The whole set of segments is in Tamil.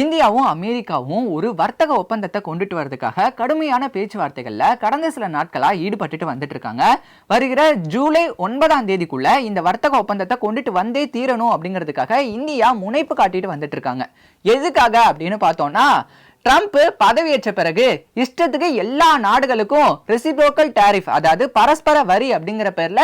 இந்தியாவும் அமெரிக்காவும் ஒரு வர்த்தக ஒப்பந்தத்தை கொண்டுட்டு வரதுக்காக கடுமையான பேச்சுவார்த்தைகளில் கடந்த சில நாட்களாக ஈடுபட்டுட்டு வந்துட்டு இருக்காங்க. வருகிற ஜூலை ஒன்பதாம் தேதிக்குள்ள இந்த வர்த்தக ஒப்பந்தத்தை கொண்டுட்டு வந்தே தீரணும் அப்படிங்கிறதுக்காக இந்தியா முனைப்பு காட்டிட்டு வந்துட்டு இருக்காங்க. எதுக்காக அப்படின்னு பார்த்தோம்னா ட்ரம்ப் பதவியேற்ற பிறகு இஷ்டத்துக்கு எல்லா நாடுகளுக்கும் ரெசிப்ரோக்கல் டேரிஃப் அதாவது பரஸ்பர வரி அப்படிங்கிற பேர்ல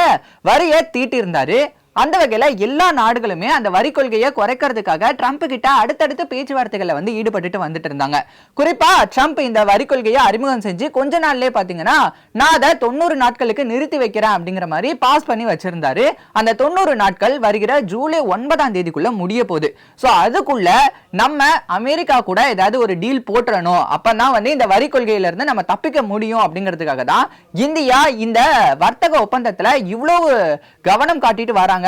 வரியை தீட்டியிருந்தாரு. அந்த வகையில் எல்லா நாடுகளுமே அந்த வரி கொள்கையை குறைக்கிறதுக்காக ட்ரம்ப் கிட்ட அடுத்தடுத்து பேச்சுவார்த்தைகளை வந்து ஈடுபட்டுட்டு வந்துட்டு இருந்தாங்க. குறிப்பா ட்ரம்ப் இந்த வரி கொள்கையை அறிமுகம் செஞ்சு கொஞ்ச நாள்லயே பாத்தீங்கன்னா நான் அதை தொண்ணூறு நாட்களுக்கு நிறுத்தி வைக்கிறேன் அப்படிங்கிற மாதிரி பாஸ் பண்ணி வச்சிருந்தாரு. அந்த தொண்ணூறு நாட்கள் வருகிற ஜூலை ஒன்பதாம் தேதிக்குள்ள முடிய போகுது. ஸோ அதுக்குள்ள நம்ம அமெரிக்கா கூட ஏதாவது ஒரு டீல் போட்டுறணும். அப்பதான் வந்து இந்த வரி கொள்கையிலிருந்து நம்ம தப்பிக்க முடியும் அப்படிங்கிறதுக்காக தான் இந்தியா இந்த வர்த்தக ஒப்பந்தத்தில் இவ்வளவு கவனம் காட்டிட்டு வராங்க.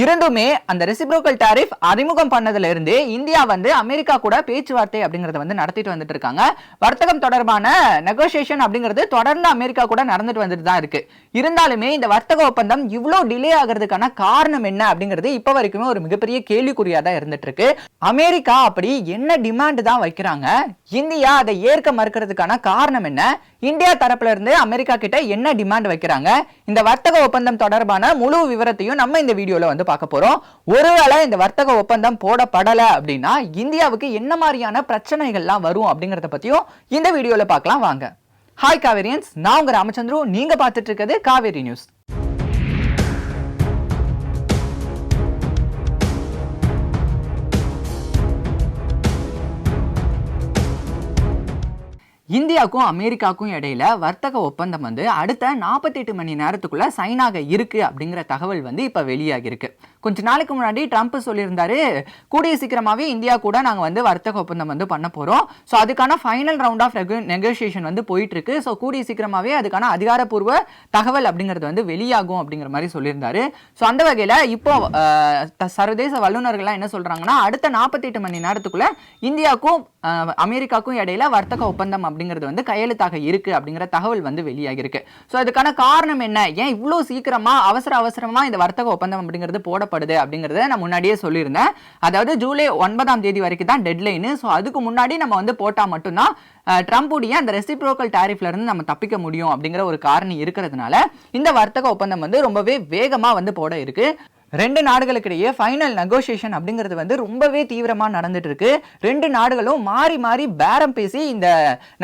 இரண்டுமே அந்த ரெசிப்ரோக்கல் டாரிஃப் அறிமுகம் பண்ணதுல இருந்து இந்தியா வந்து அமெரிக்கா கூட பேச்சுவார்த்தை அப்படிங்கறத வந்து நடத்திட்டு வந்துட்டு இருக்காங்க. வர்த்தகம் தொடர்பான நெகோசியேஷன் அப்படிங்கிறது தொடர்ந்து அமெரிக்கா கூட நடந்துட்டு வந்துட்டு தான் இருக்கு. இருந்தாலுமே இந்த வர்த்தக ஒப்பந்தம் இவ்வளோ டிலே ஆகிறதுக்கான காரணம் என்ன அப்படிங்கிறது இப்போ வரைக்குமே ஒரு மிகப்பெரிய கேள்விக்குறியா தான் இருந்துட்டு இருக்கு. அமெரிக்கா அப்படி என்ன டிமாண்ட் தான் வைக்கிறாங்க? இந்தியா அதை ஏற்க மறுக்கிறதுக்கான காரணம் என்ன? இந்தியா தரப்புல இருந்து அமெரிக்கா கிட்ட என்ன டிமாண்ட் வைக்கிறாங்க? இந்த வர்த்தக ஒப்பந்தம் தொடர்பான முழு விவரத்தையும் நம்ம இந்த வீடியோல வந்து பார்க்க போறோம். ஒருவேளை இந்த வர்த்தக ஒப்பந்தம் போடப்படல அப்படின்னா இந்தியாவுக்கு என்ன மாதிரியான பிரச்சனைகள்லாம் வரும் அப்படிங்கறத பத்தியும் இந்த வீடியோல பார்க்கலாம் வாங்க. ஹாய் காவேரியன்ஸ் நான் உங்க ராமச்சந்திரு. நீங்க பார்த்துட்டு இருக்கிறது காவேரி நியூஸ். இந்தியாவுக்கும் அமெரிக்காவுக்கும் இடையில வர்த்தக ஒப்பந்தம் வந்து அடுத்த நாற்பத்தி எட்டு மணி நேரத்துக்குள்ள சைன் ஆக இருக்கு அப்படிங்கிற தகவல் வந்து இப்ப வெளியாகி இருக்கு கொஞ்ச நாளைக்கு முன்னாடி ட்ரம்ப் சொல்லியிருந்தாரு கூடிய சீக்கிரமாகவே இந்தியா கூட நாங்கள் வந்து வர்த்தக ஒப்பந்தம் வந்து பண்ண போகிறோம் ஸோ அதுக்கான ஃபைனல் ரவுண்ட் ஆஃப் நெகோசியேஷன் வந்து போயிட்டு இருக்கு ஸோ கூடிய சீக்கிரமாகவே அதுக்கான அதிகாரப்பூர்வ தகவல் அப்படிங்கிறது வந்து வெளியாகும் அப்படிங்கிற மாதிரி சொல்லியிருந்தாரு. ஸோ அந்த வகையில் இப்போ சர்வதேச வல்லுநர்கள்லாம் என்ன சொல்கிறாங்கன்னா அடுத்த நாற்பத்தி எட்டு மணி நேரத்துக்குள்ள இந்தியாவுக்கும் அமெரிக்காவுக்கும் இடையில வர்த்தக ஒப்பந்தம் அப்படிங்கிறது வந்து கையெழுத்தாக இருக்கு அப்படிங்கிற தகவல் வந்து வெளியாகிருக்கு ஸோ அதுக்கான காரணம் என்ன? ஏன் இவ்வளோ சீக்கிரமா அவசர அவசரமா இந்த வர்த்தக ஒப்பந்தம் அப்படிங்கிறது போடப்படுது அப்படிங்கிறத நான் முன்னாடியே சொல்லியிருந்தேன். அதாவது ஜூலை ஒன்பதாம் தேதி வரைக்கும் தான் டெட்லைனு ஸோ அதுக்கு முன்னாடி நம்ம வந்து போட்டால் மட்டும்தான் ட்ரம்புடைய அந்த ரெசிப்ரோக்கல் டேரிஃப்ல இருந்து நம்ம தப்பிக்க முடியும் அப்படிங்கிற ஒரு காரணம் இருக்கிறதுனால இந்த வர்த்தக ஒப்பந்தம் வந்து ரொம்பவே வேகமாக வந்து போட இருக்கு. ரெண்டு நாடுகளுக்கிடையே ஃபைனல் நெகோசியேஷன் அப்படிங்கிறது வந்து ரொம்பவே தீவிரமாக நடந்துட்டு இருக்கு ரெண்டு நாடுகளும் மாறி மாறி பேரம் பேசி இந்த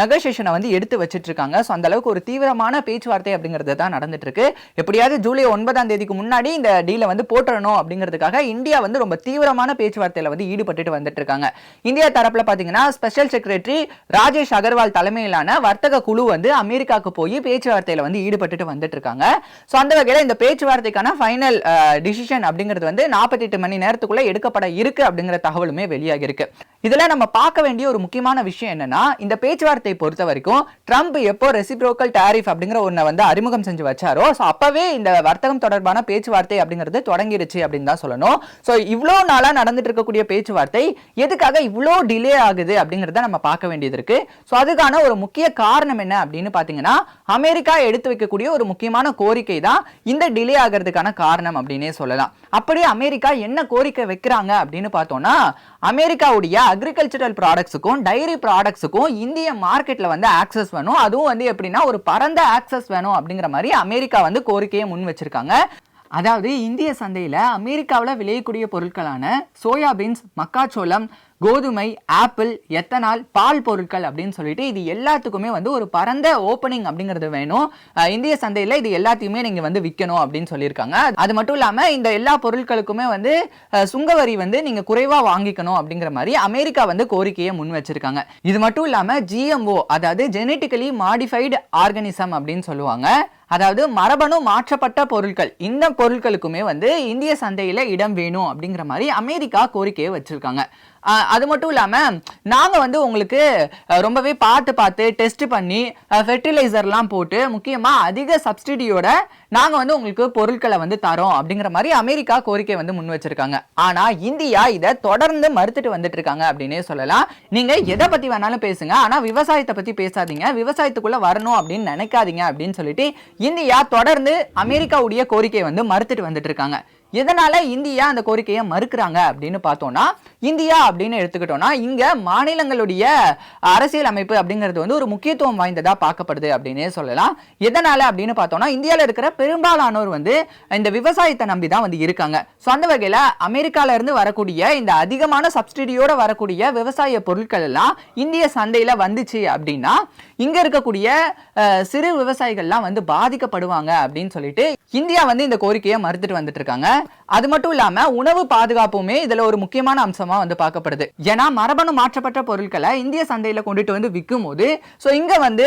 நெகோசியேஷனை வந்து எடுத்து வச்சுட்டு இருக்காங்க ஸோ அந்த அளவுக்கு ஒரு தீவிரமான பேச்சுவார்த்தை அப்படிங்கிறது தான் நடந்துட்டு இருக்கு எப்படியாவது ஜூலை ஒன்பதாம் தேதிக்கு முன்னாடி இந்த டீலை வந்து போட்டுறணும் அப்படிங்கிறதுக்காக இந்தியா வந்து ரொம்ப தீவிரமான பேச்சுவார்த்தையில வந்து ஈடுபட்டுட்டு வந்துட்டு இருக்காங்க இந்தியா தரப்புல பார்த்தீங்கன்னா ஸ்பெஷல் செக்ரட்டரி ராஜேஷ் அகர்வால் தலைமையிலான வர்த்தக குழு வந்து அமெரிக்காவுக்கு போய் பேச்சுவார்த்தையில வந்து ஈடுபட்டுட்டு வந்துட்டு இருக்காங்க ஸோ அந்த வகையில் இந்த பேச்சுவார்த்தைக்கான ஃபைனல் டிசிஷன் அப்படிங்கிறது வந்து நாற்பத்தி எட்டு மணி நேரத்துக்குள்ள எடுக்கப்பட இருக்கு அப்படிங்கிற தகவலுமே வெளியாகி இருக்கு இதில் நம்ம பார்க்க வேண்டிய ஒரு முக்கியமான விஷயம் என்னன்னா இந்த பேச்சுவார்த்தையை பொறுத்த வரைக்கும் ட்ரம்ப் எப்போ ரெசிப்ரோக்கல் டாரிஃப் அப்படிங்கிற ஒன்றை வந்து அறிமுகம் செஞ்சு வச்சாரோ ஸோ அப்போவே இந்த வர்த்தகம் தொடர்பான பேச்சுவார்த்தை அப்படிங்கிறது தொடங்கிருச்சு அப்படின்னு தான் சொல்லணும். ஸோ இவ்வளோ நாளாக நடந்துட்டு இருக்கக்கூடிய பேச்சுவார்த்தை எதுக்காக இவ்வளோ டிலே ஆகுது அப்படிங்கிறத நம்ம பார்க்க வேண்டியது இருக்கு. ஸோ அதுக்கான ஒரு முக்கிய காரணம் என்ன அப்படின்னு பார்த்தீங்கன்னா அமெரிக்கா எடுத்து வைக்கக்கூடிய ஒரு முக்கியமான கோரிக்கை தான் இந்த டிலே ஆகிறதுக்கான காரணம் அப்படின்னே சொல்லலாம். அப்படியே அமெரிக்கா என்ன கோரிக்கை வைக்கிறாங்க அப்படின்னு பார்த்தோம்னா அமெரிக்காவுடைய அக்ரிகல்ச்சரல் ப்ராடக்ட்ஸுக்கும் டைரி ப்ராடக்ட்ஸுக்கும் இந்திய மார்க்கெட்ல வந்து ஆக்சஸ் வேணும். அதுவும் வந்து எப்படின்னா ஒரு பரந்த ஆக்சஸ் வேணும் அப்படிங்கிற மாதிரி அமெரிக்கா வந்து கோரிக்கையை முன் வச்சிருக்காங்க. அதாவது இந்திய சந்தையில் அமெரிக்காவில் விளையக்கூடிய பொருட்களான சோயாபீன்ஸ் மக்காச்சோளம் கோதுமை ஆப்பிள் எத்தனால் பால் பொருட்கள் அப்படின்னு சொல்லிட்டு இது எல்லாத்துக்குமே வந்து ஒரு பரந்த ஓப்பனிங் அப்படிங்கிறது வேணும். இந்திய சந்தையில் இது எல்லாத்தையுமே நீங்கள் வந்து விற்கணும் அப்படின்னு சொல்லியிருக்காங்க. அது மட்டும் இல்லாமல் இந்த எல்லா பொருட்களுக்குமே வந்து சுங்கவரி வந்து நீங்கள் குறைவாக வாங்கிக்கணும் அப்படிங்கிற மாதிரி அமெரிக்கா வந்து கோரிக்கையை முன் வச்சிருக்காங்க. இது மட்டும் இல்லாமல் ஜிஎம்ஓ அதாவது ஜெனட்டிக்கலி மாடிஃபைடு ஆர்கனிசம் அப்படின்னு சொல்லுவாங்க. அதாவது மரபணு மாற்றப்பட்ட பொருட்கள். இந்த பொருட்களுக்குமே வந்து இந்திய சந்தையில் இடம் வேணும் அப்படிங்கிற மாதிரி அமெரிக்கா கோரிக்கையை வச்சுருக்காங்க. அது மட்டும் இல்லாமல் நாங்கள் வந்து உங்களுக்கு ரொம்பவே பார்த்து பார்த்து டெஸ்ட் பண்ணி ஃபெர்டிலைசர்லாம் போட்டு முக்கியமாக அதிக சப்சிடியோட நாங்கள் வந்து உங்களுக்கு பொருட்களை வந்து தரோம் அப்படிங்கிற மாதிரி அமெரிக்கா கோரிக்கை வந்து முன் வச்சிருக்காங்க. ஆனால் இந்தியா இதை தொடர்ந்து மறுத்துட்டு வந்துட்டு இருக்காங்க அப்படின்னே சொல்லலாம். நீங்கள் எதை பற்றி வேணாலும் பேசுங்க. ஆனால் விவசாயத்தை பற்றி பேசாதீங்க. விவசாயத்துக்குள்ளே வரணும் அப்படின்னு நினைக்காதீங்க அப்படின்னு சொல்லிட்டு இந்தியா தொடர்ந்து அமெரிக்காவுடைய கோரிக்கையை வந்து மறுத்துட்டு வந்துட்டு இருக்காங்க எதனால இந்தியா அந்த கோரிக்கையை மறுக்கிறாங்க அப்படின்னு பார்த்தோம்னா இந்தியா அப்படின்னு எடுத்துக்கிட்டோம்னா இங்க மாநிலங்களுடைய அரசியல் அமைப்பு அப்படிங்கிறது வந்து ஒரு முக்கியத்துவம் வாய்ந்ததா பார்க்கப்படுது அப்படின்னே சொல்லலாம். எதனால அப்படின்னு பார்த்தோம்னா இந்தியாவில் இருக்கிற பெரும்பாலானோர் வந்து இந்த விவசாயத்தை நம்பி தான் வந்து இருக்காங்க. ஸோ அந்த வகையில் அமெரிக்கால இருந்து வரக்கூடிய இந்த அதிகமான சப்சிடியோட வரக்கூடிய விவசாய பொருட்கள் எல்லாம் இந்திய சந்தையில் வந்துச்சு அப்படின்னா இங்க இருக்கக்கூடிய சிறு விவசாயிகள்லாம் வந்து பாதிக்கப்படுவாங்க அப்படின்னு சொல்லிட்டு இந்தியா வந்து இந்த கோரிக்கையை மறுத்துட்டு வந்துட்டு இருக்காங்க. அது மட்டும் இல்லாம உணவு பாதுகாப்புமே இதுல ஒரு முக்கியமான அம்சமா வந்து பார்க்கப்படுது. ஏன்னா மரபணு மாற்றப்பட்ட பொருட்களை இந்திய சந்தையில கொண்டுட்டு வந்து விற்கும் போது ஸோ இங்க வந்து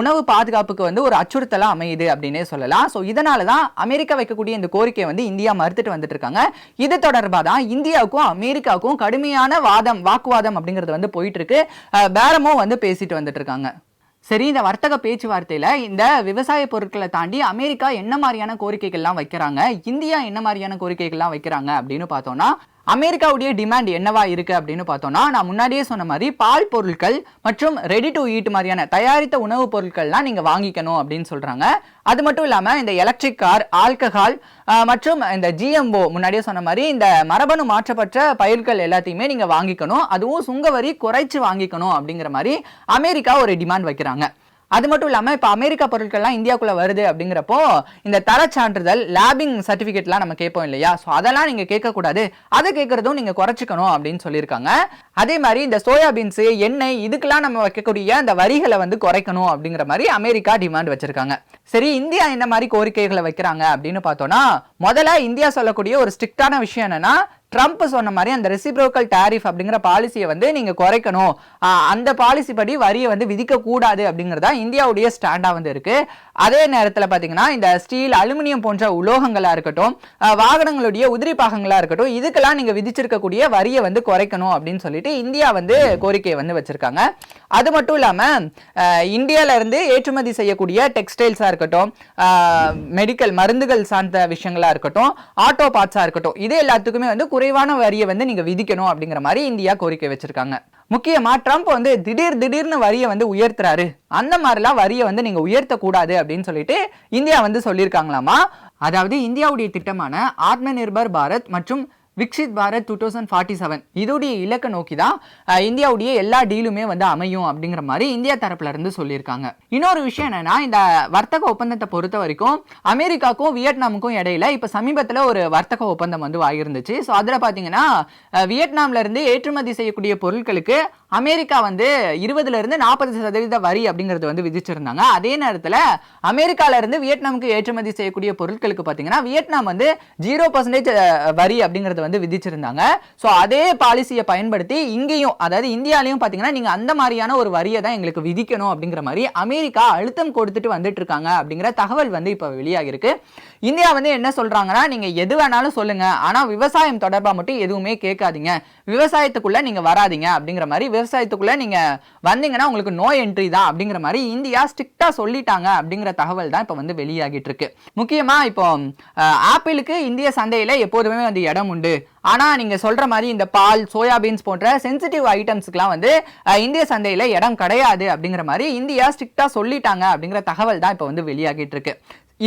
உணவு பாதுகாப்புக்கு வந்து ஒரு அச்சுறுத்தலா அமையுது அப்படின்னே சொல்லலாம். ஸோ இதனால தான் அமெரிக்கா வைக்கக்கூடிய இந்த கோரிக்கையை வந்து இந்தியா மறுத்துட்டு வந்துட்டு இருக்காங்க. இது தொடர்பாக தான் இந்தியாவுக்கும் அமெரிக்காவுக்கும் கடுமையான வாதம் வாக்குவாதம் அப்படிங்கிறது வந்து போயிட்டு இருக்கு. பேரமும் வந்து பேசிட்டு வந்துட்டு இருக்காங்க. சரி இந்த வர்த்தக பேச்சுவார்த்தையில இந்த விவசாய பொருட்களை தாண்டி அமெரிக்கா என்ன மாதிரியான கோரிக்கைகள்லாம் வைக்கிறாங்க இந்தியா என்ன மாதிரியான கோரிக்கைகள்லாம் வைக்கிறாங்க அப்படின்னு பார்த்தோம்னா அமெரிக்காவுடைய டிமாண்ட் என்னவா இருக்கு அப்படின்னு பார்த்தோம்னா நான் முன்னாடியே சொன்ன மாதிரி பால் பொருட்கள் மற்றும் ரெடி டு ஈட் மாதிரியான தயாரித்த உணவுப் பொருட்கள்லாம் நீங்க வாங்கிக்கணும் அப்படின்னு சொல்றாங்க. அது மட்டும் இல்லாம இந்த எலக்ட்ரிக் கார் ஆல்கஹால் மற்றும் இந்த ஜிஎம்ஓ முன்னாடியே சொன்ன மாதிரி இந்த மரபணு மாற்றப்பட்ட பயிர்கள் எல்லாத்தையுமே நீங்க வாங்கிக்கணும். அதுவும் சுங்கவரி குறைச்சு வாங்கிக்கணும் அப்படிங்கிற மாதிரி அமெரிக்கா ஒரு டிமாண்ட் வைக்கிறாங்க. அது மட்டும் இல்லாமல் இப்போ அமெரிக்கா பொருட்கள்லாம் இந்தியாவுக்குள்ளே வருது அப்படிங்கிறப்போ இந்த தரச் சான்றிதழ் லேபிங் சர்டிஃபிகேட்லாம் நம்ம கேட்போம் இல்லையா? ஸோ அதெல்லாம் நீங்கள் கேட்கக்கூடாது. அதை கேட்குறதும் நீங்கள் குறைச்சிக்கணும் அப்படின்னு சொல்லியிருக்காங்க. அதே மாதிரி இந்த சோயாபீன்ஸு எண்ணெய் இதுக்கெல்லாம் நம்ம வைக்கக்கூடிய அந்த வரிகளை வந்து குறைக்கணும் அப்படிங்கிற மாதிரி அமெரிக்கா டிமாண்ட் வச்சிருக்காங்க. சரி இந்தியா என்ன மாதிரி கோரிக்கைகளை வைக்கிறாங்க அப்படின்னு பார்த்தோம்னா முதல்ல இந்தியா சொல்லக்கூடிய ஒரு ஸ்ட்ரிக்டான விஷயம் என்னன்னா ட்ரம்ப் சொன்ன மாதிரி அந்த ரெசிப்ரோக்கல் டேரிஃப் அப்படிங்கிற பாலிசியை வந்து நீங்கள் குறைக்கணும். அந்த பாலிசி படி வரியை வந்து விதிக்கக்கூடாது அப்படிங்கிறதா இந்தியாவுடைய ஸ்டாண்டாக வந்து இருக்குது அதே நேரத்தில் பார்த்தீங்கன்னா இந்த ஸ்டீல் அலுமினியம் போன்ற உலோகங்களாக இருக்கட்டும் வாகனங்களுடைய உதிரி பாகங்களாக இருக்கட்டும் இதுக்கெல்லாம் நீங்கள் விதிச்சிருக்கக்கூடிய வரியை வந்து குறைக்கணும் அப்படின்னு சொல்லிட்டு இந்தியா வந்து கோரிக்கையை வந்து வச்சிருக்காங்க. அது மட்டும் இல்லாமல் இந்தியாவிலேருந்து இருந்து ஏற்றுமதி செய்யக்கூடிய டெக்ஸ்டைல்ஸாக இருக்கட்டும் மெடிக்கல் மருந்துகள் சார்ந்த விஷயங்களாக இருக்கட்டும் ஆட்டோ பார்ட்ஸாக இருக்கட்டும் இது எல்லாத்துக்குமே வந்து குறைவான வரியை வந்து நீங்க விதிக்கணும் அப்படிங்கிற மாதிரி இந்தியா கோரிக்கை வச்சிருக்காங்க. முக்கியமா ட்ரம்ப் வந்து திடீர் திடீர்னு வரியை வந்து உயர்த்துறாரு. அந்த மாதிரிலாம் வரியை வந்து நீங்க உயர்த்தக்கூடாது அப்படின்னு சொல்லிட்டு இந்தியா வந்து சொல்லியிருக்காங்களாமா? அதாவது இந்தியாவுடைய திட்டமான ஆத்ம நிர்பர் பாரத் மற்றும் Viksit Bharat two thousand forty seven இதோடைய இலக்கை நோக்கி தான் இந்தியாவுடைய எல்லா டீலுமே வந்து அமையும் அப்படிங்கிற மாதிரி இந்தியா தரப்புல இருந்து சொல்லியிருக்காங்க. இன்னொரு விஷயம் என்னன்னா இந்த வர்த்தக ஒப்பந்தத்தை பொறுத்த வரைக்கும் அமெரிக்காக்கும் வியட்நாமுக்கும் இடையில இப்போ சமீபத்துல ஒரு வர்த்தக ஒப்பந்தம் வந்து ஆகியிருந்துச்சு ஸோ அதில் பார்த்தீங்கன்னா வியட்நாம்ல இருந்து ஏற்றுமதி செய்யக்கூடிய பொருட்களுக்கு அமெரிக்கா வந்து இருபதுல இருந்து நாற்பது சதவீத வரி அப்படிங்கிறது வந்து விதிச்சிருந்தாங்க. அதே நேரத்துல அமெரிக்கால இருந்து வியட்நாமுக்கு ஏற்றுமதி செய்யக்கூடிய பொருட்களுக்கு பார்த்தீங்கன்னா வியட்நாம் வந்து ஜீரோ பர்சன்டேஜ் வரி அப்படிங்கிறது வந்து விதிச்சிருந்தாங்க. ஸோ அதே பாலிசியை பயன்படுத்தி இங்கேயும் அதாவது இந்தியாலையும் பாத்தீங்கன்னா நீங்க அந்த மாதிரியான ஒரு வரியை தான் எங்களுக்கு விதிக்கணும் அப்படிங்கிற மாதிரி அமெரிக்கா அழுத்தம் கொடுத்துட்டு வந்துட்டு இருக்காங்க அப்படிங்கிற தகவல் வந்து இப்போ வெளியாகிருக்கு இந்தியா வந்து என்ன சொல்றாங்கன்னா நீங்க எது வேணாலும் சொல்லுங்க. ஆனா விவசாயம் தொடர்பாக மட்டும் எதுவுமே கேட்காதீங்க. விவசாயத்துக்குள்ள நீங்க வராதீங்க அப்படிங்கிற மாதிரி விவசாயத்துக்குள்ள நீங்க வந்தீங்கன்னா உங்களுக்கு நோ என்ட்ரி தான் அப்படிங்கிற மாதிரி இந்தியா ஸ்ட்ரிக்டாக சொல்லிட்டாங்க அப்படிங்கிற தகவல் தான் இப்போ வந்து வெளியாகிட்டு இருக்கு முக்கியமா இப்போ ஆப்பிளுக்கு இந்திய சந்தையில எப்போதுமே வந்து இடம் உண்டு. ஆனா நீங்க சொல்ற மாதிரி இந்த பால் சோயாபீன்ஸ் போன்ற சென்சிட்டிவ் ஐட்டம்ஸுக்கெலாம் வந்து இந்திய சந்தையில இடம் கிடையாது அப்படிங்கிற மாதிரி இந்தியா ஸ்ட்ரிக்டாக சொல்லிட்டாங்க அப்படிங்கிற தகவல் தான் இப்போ வந்து வெளியாகிட்டு இருக்கு.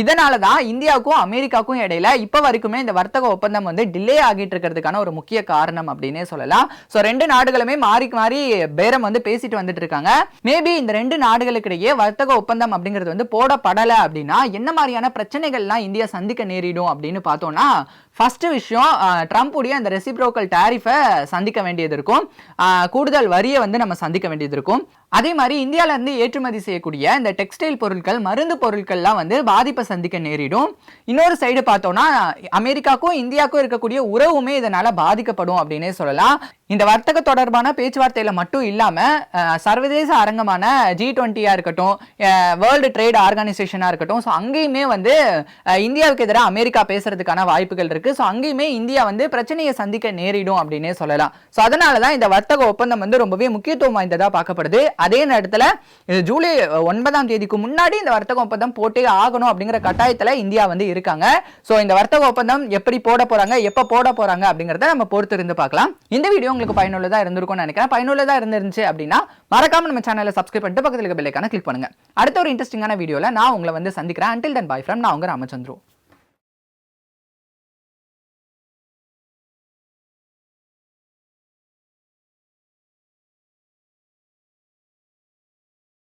இதனால தான் இந்தியாவுக்கும் அமெரிக்காவுக்கும் இடையில இப்போ வரைக்குமே இந்த வர்த்தக ஒப்பந்தம் வந்து டிலே ஆகிட்டு இருக்கிறதுக்கான ஒரு முக்கிய காரணம் அப்படின்னே சொல்லலாம். ஸோ ரெண்டு நாடுகளுமே மாறி மாறி பேரம் வந்து பேசிட்டு வந்துட்டு இருக்காங்க. மேபி இந்த ரெண்டு நாடுகளுக்கு இடையே வர்த்தக ஒப்பந்தம் அப்படிங்கிறது வந்து போடப்படலை அப்படின்னா என்ன மாதிரியான பிரச்சனைகள்லாம் இந்தியா சந்திக்க நேரிடும் அப்படின்னு பார்த்தோம்னா ஃபஸ்ட்டு விஷயம் ட்ரம்ப்புடைய அந்த ரெசிப்ரோக்கல் டேரிஃபை சந்திக்க வேண்டியது இருக்கும். கூடுதல் வரியை வந்து நம்ம சந்திக்க வேண்டியது இருக்கும். அதே மாதிரி இந்தியாவிலேருந்து ஏற்றுமதி செய்யக்கூடிய இந்த டெக்ஸ்டைல் பொருட்கள் மருந்து பொருட்கள்லாம் வந்து பாதிப்பை சந்திக்க நேரிடும். இன்னொரு சைடு பார்த்தோம்னா அமெரிக்காக்கும் இந்தியாவுக்கும் இருக்கக்கூடிய உறவுமே இதனால் பாதிக்கப்படும் அப்படின்னே சொல்லலாம். இந்த வர்த்தக தொடர்பான பேச்சுவார்த்தையில் மட்டும் இல்லாமல் சர்வதேச அரங்கமான ஜி டுவெண்ட்டியாக இருக்கட்டும் வேர்ல்டு ட்ரேட் ஆர்கனைசேஷனாக இருக்கட்டும் ஸோ அங்கேயுமே வந்து இந்தியாவுக்கு எதிராக அமெரிக்கா பேசுறதுக்கான வாய்ப்புகள் இருக்குது இருக்கு. ஸோ அங்கேயுமே இந்தியா வந்து பிரச்சனையை சந்திக்க நேரிடும் அப்படின்னே சொல்லலாம். ஸோ அதனால தான் இந்த வர்த்தக ஒப்பந்தம் வந்து ரொம்பவே முக்கியத்துவம் வாய்ந்ததாக பார்க்கப்படுது. அதே நேரத்தில் ஜூலை ஒன்பதாம் தேதிக்கு முன்னாடி இந்த வர்த்தக ஒப்பந்தம் போட்டே ஆகணும் அப்படிங்கிற கட்டாயத்தில் இந்தியா வந்து இருக்காங்க. ஸோ இந்த வர்த்தக ஒப்பந்தம் எப்படி போட போறாங்க எப்போ போட போகிறாங்க அப்படிங்கிறத நம்ம பொறுத்து இருந்து பார்க்கலாம். இந்த வீடியோ உங்களுக்கு பயனுள்ளதாக இருந்திருக்கும்னு நினைக்கிறேன். பயனுள்ளதாக இருந்துருந்துச்சு அப்படின்னா மறக்காம நம்ம சேனலை சப்ஸ்கிரைப் பண்ணிட்டு பக்கத்தில் இருக்க பெல்லைக்கான கிளிக் பண்ணுங்க. அடுத்த ஒரு இன்ட்ரெஸ்டிங்கான வீடியோவில் நான் உங்களை வந்து சந்திக்கிறேன். அண்டில் தன் பாய் ஃப்ரம் நான் உங்க ராமச்சந்திரு.